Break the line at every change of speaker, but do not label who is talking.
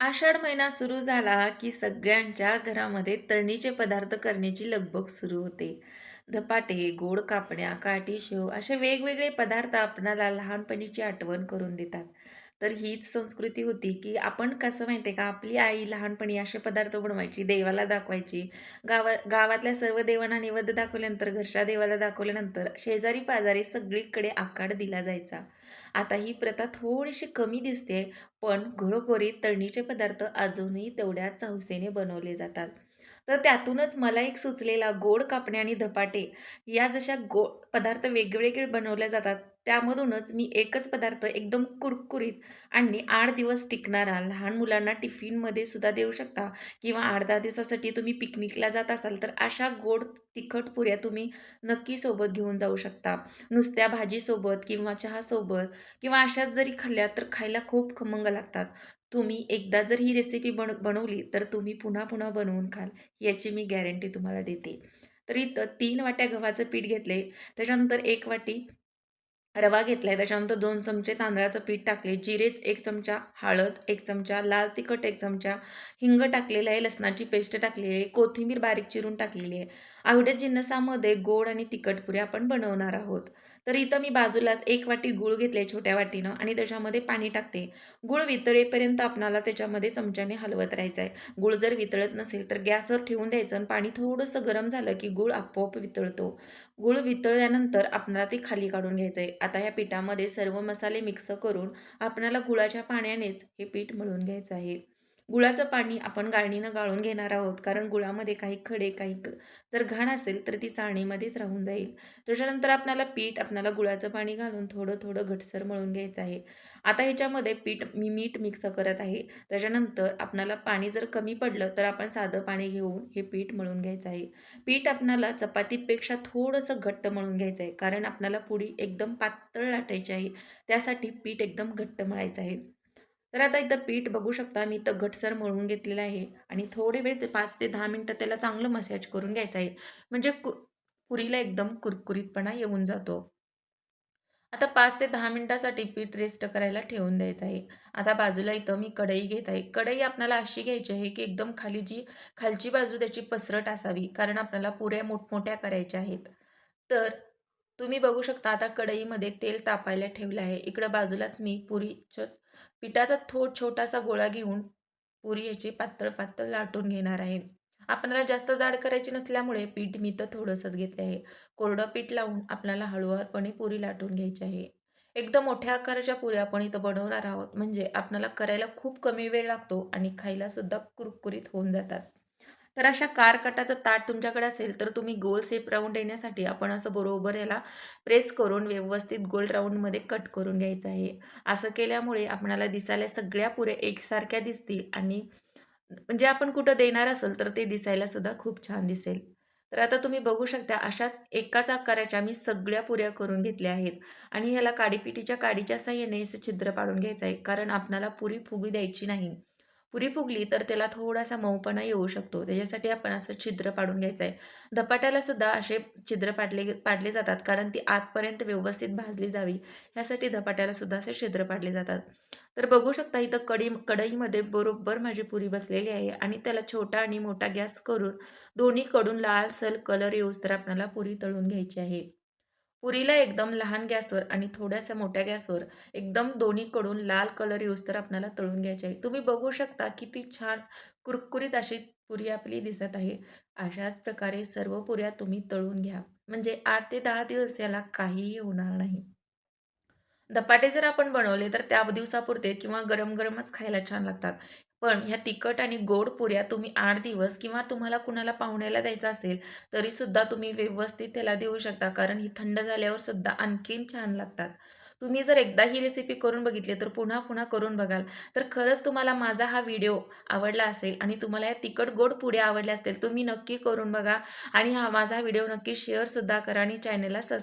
आषाढ महिना सुरू झाला की सगळ्यांच्या घरामध्ये तळणीचे पदार्थ करण्याची लगबग सुरू होते. धपाटे, गोड कापण्या, काठी शेव असे वेगवेगळे पदार्थ आपणाला लहानपणीची आठवण करून देतात. तर हीच संस्कृती होती, की आपण कसं माहिती आहे का, आपली आई लहानपणी असे पदार्थ बनवायची, देवाला दाखवायची. गावा गावातल्या सर्व देवांना नैवेद्य दाखवल्यानंतर, घरच्या देवाला दाखवल्यानंतर शेजारी-पाजारी सगळीकडे आकार दिला जायचा. आता ही प्रथा थोडीशी कमी दिसते, पण घरोघरी तळणीचे पदार्थ अजूनही तेवढ्याच हौसेने बनवले जातात. तर त्यातूनच मला एक सुचलेला गोड कापणे आणि धपाटे या जशा गो पदार्थ वेगवेगळे बनवल्या जातात, त्यामधूनच मी एकच पदार्थ एकदम कुरकुरीत आणि आठ दिवस टिकणारा लहान मुलांना टिफिनमध्ये सुद्धा देऊ शकता किंवा आठ दहा दिवसासाठी तुम्ही पिकनिकला जात असाल, तर अशा गोड तिखट पुऱ्या तुम्ही नक्की सोबत घेऊन जाऊ शकता. नुसत्या भाजीसोबत किंवा चहासोबत किंवा अशाच जरी खाल्ल्या तर खायला खूप खमंग लागतात. तुम्ही एकदा जर ही रेसिपी बन बनवली तर तुम्ही पुन्हा-पुन्हा बनवून खाल, याची मी गॅरंटी तुम्हाला देते. तर इथं तीन वाट्या गव्हाचं पीठ घेतले, त्याच्यानंतर एक वाटी रवा घेतलाय, त्याच्यानंतर दोन चमचे तांदळाचं पीठ टाकले, जिरेच एक चमचा, हळद एक चमचा, लाल तिखट एक चमचा, हिंग टाकलेलं आहे, लसणाची पेस्ट टाकलेली आहे, कोथिंबीर बारीक चिरून टाकलेली आहे. आवड्या जिन्नसामध्ये गोड आणि तिखट पुऱ्या आपण बनवणार आहोत. तर इथं मी बाजूलाच एक वाटी गूळ घेतले छोट्या वाटीनं आणि त्याच्यामध्ये पाणी टाकते. गूळ वितळेपर्यंत आपणाला त्याच्यामध्ये चमच्याने हलवत राहायचं आहे. गूळ जर वितळत नसेल तर गॅसवर ठेवून द्यायचं आणि पाणी थोडंसं गरम झालं की गूळ आपोआप वितळतो. गूळ वितळल्यानंतर आपणाला ते खाली काढून घ्यायचं आहे. आता ह्या पिठामध्ये सर्व मसाले मिक्स करून आपणाला गुळाच्या पाण्यानेच हे पीठ मळून घ्यायचं आहे. गुळाचं पाणी आपण गाळणीनं गाळून घेणार आहोत, कारण गुळामध्ये काही खडे, काही जर घाण असेल तर ती चाळणीमध्येच राहून जाईल. त्याच्यानंतर आपल्याला पीठ आपल्याला गुळाचं पाणी घालून थोडं-थोडं घटसर मळून घ्यायचं आहे. आता ह्याच्यामध्ये पीठ मी मीठ मिक्स करत आहे. त्याच्यानंतर आपल्याला पाणी जर कमी पडलं तर आपण साधं पाणी घेऊन हे पीठ मळून घ्यायचं आहे. पीठ आपल्याला चपातीपेक्षा थोडंसं घट्ट मळून घ्यायचं आहे, कारण आपल्याला पुडी एकदम पातळ लाटायची आहे. त्यासाठी पीठ एकदम घट्ट मळायचं आहे. तर आता इथं पीठ बघू शकता मी इथं घटसर मळून घेतलेलं आहे आणि थोडे वेळ ते 5 ते दहा मिनटं त्याला चांगलं मसाज करून घ्यायचं आहे. म्हणजे कु पुरीला एकदम कुरकुरीतपणा येऊन जातो. आता पाच ते दहा मिनटासाठी पीठ रेस्ट करायला ठेवून द्यायचं आहे. आता बाजूला इथं मी कढई घेत आहे. कढई आपल्याला अशी घ्यायची आहे, की एकदम खाली जी खालची बाजू त्याची पसरट असावी, कारण आपल्याला पुऱ्या मोठमोठ्या करायच्या आहेत. तर तुम्ही बघू शकता आता कढईमध्ये तेल तापायला ठेवलं आहे. इकडं बाजूलाच मी पुरीचं पिठाचा थोड छोटासा गोळा घेऊन पुरी याची पातळ-पातळ लाटून घेणार आहे. आपल्याला जास्त जाड करायची नसल्यामुळे पीठ मी तर थोडंसंच घेतले आहे. कोरडं पीठ लावून आपल्याला हळूवारपणे पुरी लाटून घ्यायची आहे. एकदम मोठ्या आकाराच्या पुऱ्या आपण इथं बनवणार आहोत, म्हणजे आपल्याला करायला खूप कमी वेळ लागतो आणि खायलासुद्धा कुरकुरीत होऊन जातात. तर अशा कारकटाचं ताट तुमच्याकडे असेल, तर तुम्ही गोल शेप राऊंड येण्यासाठी आपण असं बरोबर याला प्रेस करून व्यवस्थित गोल राऊंडमध्ये कट करून घ्यायचं आहे. असं केल्यामुळे आपणाला दिसायला सगळ्या पुऱ्या एकसारख्या दिसतील आणि म्हणजे आपण कुठं देणार असेल तर ते दिसायला सुद्धा खूप छान दिसेल. तर आता तुम्ही बघू शकता अशाच एकाच आकाराच्या मी सगळ्या पुऱ्या करून घेतल्या आहेत आणि ह्याला काडीपिटीच्या काडीच्या साह्याने असं छिद्र पाडून घ्यायचं आहे. कारण आपणाला पुरी फुगू द्यायची नाही. पुरी फुगली तर त्याला थोडासा मऊपणा येऊ शकतो. त्याच्यासाठी आपण असं छिद्र पाडून घ्यायचं आहे. धपाट्याला सुद्धा असे छिद्र पाडले पाडले जातात, कारण ती आतपर्यंत व्यवस्थित भाजली जावी, ह्यासाठी धपाट्याला सुद्धा असे छिद्र पाडले जातात. तर बघू शकता इथं कडी कढईमध्ये बरोबर माझी पुरी बसलेली आहे आणि त्याला छोटा आणि मोठा गॅस करून दोन्हीकडून लालसर कलर येऊस्तोवर आपल्याला पुरी तळून घ्यायची आहे. पुरीला एकदम लहान गॅसवर आणि थोड्याशा मोठ्या गॅसवर एकदम दोन्हीकडून लाल कलर येऊस्तोवर आपल्याला तळून घ्यायची आहे. तुम्ही बघू शकता किती छान कुरकुरीत अशी पुरी आपली दिसत आहे. अशाच प्रकारे सर्व पुऱ्या तुम्ही तळून घ्या. म्हणजे आठ ते दहा दिवस याला काहीही होणार नाही. धपाटे जर आपण बनवले तर त्या दिवसापुरते किंवा गरम-गरमच खायला छान लागतात. पण ह्या तिखट आणि गोड पुऱ्या तुम्ही आठ दिवस किंवा तुम्हाला कुणाला पाहुण्याला द्यायचं असेल, तरीसुद्धा तुम्ही व्यवस्थित त्याला देऊ शकता. कारण ही थंड झाल्यावर सुद्धा आणखीन छान लागतात. तुम्ही जर एकदा ही रेसिपी करून बघितली, तर पुन्हा-पुन्हा करून बघाल. तर खरंच तुम्हाला माझा हा व्हिडिओ आवडला असेल आणि तुम्हाला या तिखट-गोड पुढे आवडल्या असतील, तुम्ही नक्की करून बघा आणि हा माझा व्हिडिओ नक्की शेअरसुद्धा करा आणि चॅनलला सबस्क्राईब